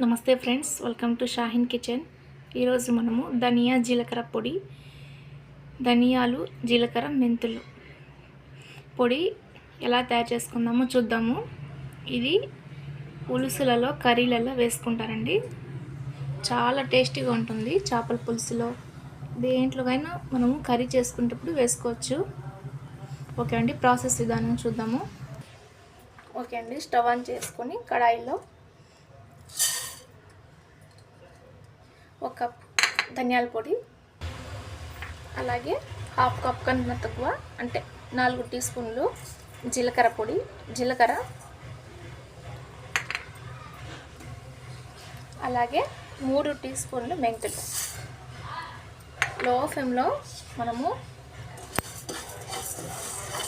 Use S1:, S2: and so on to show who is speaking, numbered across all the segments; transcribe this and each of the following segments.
S1: నమస్తే friends welcome to Shaheen kitchen. ఈరోజు మనము ధనియా జీలకర్ర పొడి ధనియాలు జీలకర్ర మెంతులు పొడి ఎలా తయారు చేసుకుందామో చూద్దాము. ఇది పులుసులలో కర్రీలలో వేసుకుంటారండి. చాలా టేస్టీగా ఉంటుంది చేపల పులుసులో. దేంట్లోకైనా మనము కర్రీ చేసుకునేటప్పుడు వేసుకోవచ్చు. ఓకే అండి ప్రాసెస్ విధానం చూద్దాము. ఓకే అండి స్టవ్ ఆన్ చేసుకొని కడాయిలో ఒక కప్ ధనియాల పొడి అలాగే హాఫ్ కప్ కన్నా తక్కువ అంటే నాలుగు టీ స్పూన్లు జీలకర్ర పొడి జీలకర్ర అలాగే మూడు టీ స్పూన్లు మెంతులు. లో ఫ్లేమ్లో మనము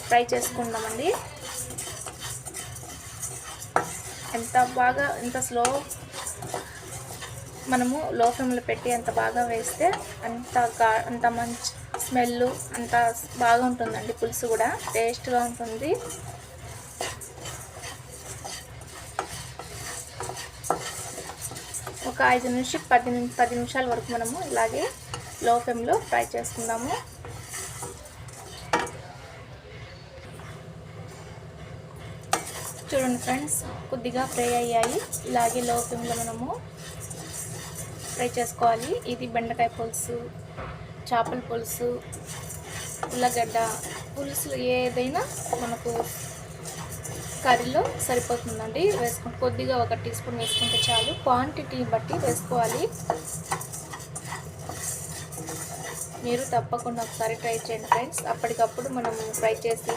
S1: ఫ్రై చేసుకుందామండి. ఎంత బాగా ఎంత స్లో మనము లో ఫ్లేమ్లో పెట్టి అంత బాగా వేస్తే అంత గా అంత మంచి స్మెల్ అంత బాగా ఉంటుందండి పులుసు కూడా. టేస్ట్గా ఉంటుంది. ఒక ఐదు నుంచి పది పది నిమిషాల వరకు మనము ఇలాగే లో ఫ్లేమ్లో ఫ్రై చేసుకుందాము. చూడండి ఫ్రెండ్స్ కొద్దిగా ఫ్రై అయ్యాయి. ఇలాగే లో ఫ్లేమ్లో మనము ఫ్రై చేసుకోవాలి. ఇది బెండకాయ పులుసు చేపల పులుసు ఉల్లగడ్డ పులుసులు ఏదైనా మనకు కర్రీలో సరిపోతుందండి. వేసుకుంటే కొద్దిగా ఒక టీ స్పూన్ వేసుకుంటే చాలు. క్వాంటిటీ బట్టి వేసుకోవాలి. మీరు తప్పకుండా ఒకసారి ట్రై చేయండి ఫ్రెండ్స్. అప్పటికప్పుడు మనం ఫ్రై చేసి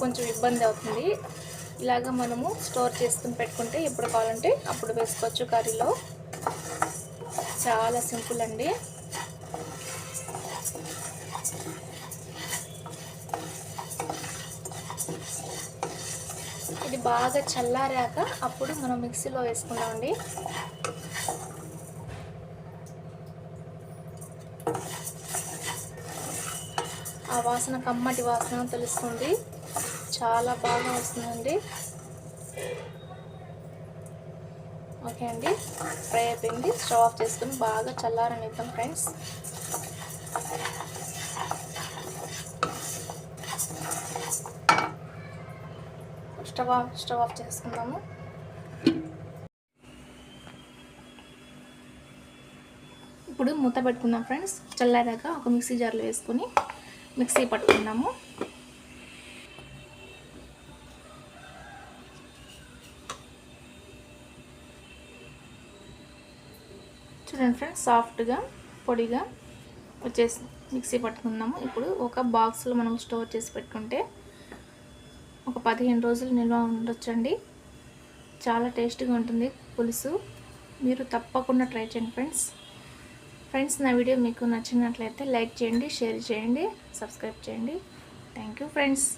S1: కొంచెం ఇబ్బంది అవుతుంది. ఇలాగ మనము స్టోర్ చేసుకుని పెట్టుకుంటే ఎప్పుడు కావాలంటే అప్పుడు వేసుకోవచ్చు కర్రీలో. చాలా సింపుల్ అండి. ఇది బాగా చల్లారాక అప్పుడు మనం మిక్సీలో వేసుకుందామండి ఆ వాసన కమ్మటి వాసన తెలుస్తుంది. చాలా బాగా వస్తుందండి. ఓకే అండి. ఫ్రై అయిపోయింది. స్టవ్ ఆఫ్ చేసుకుని బాగా చల్లారనిద్దాం friends. Stove off stove off చేసుకుందాము. ఇప్పుడు మూత పెట్టుకుందాం ఫ్రెండ్స్. చల్లారాక ఒక మిక్సీ జార్లో వేసుకొని మిక్సీ పట్టుకుందాము. చూడండి ఫ్రెండ్స్ సాఫ్ట్గా పొడిగా వచ్చేసి మిక్సీ పట్టుకుందాము. ఇప్పుడు ఒక బాక్స్లో మనం స్టోర్ చేసి పెట్టుకుంటే ఒక పదిహేను రోజులు నిల్వ ఉండొచ్చండి. చాలా టేస్టీగా ఉంటుంది పులుసు. మీరు తప్పకుండా ట్రై చేయండి ఫ్రెండ్స్. ఫ్రెండ్స్ నా వీడియో మీకు నచ్చినట్లయితే లైక్ చేయండి షేర్ చేయండి సబ్స్క్రైబ్ చేయండి. Thank friends.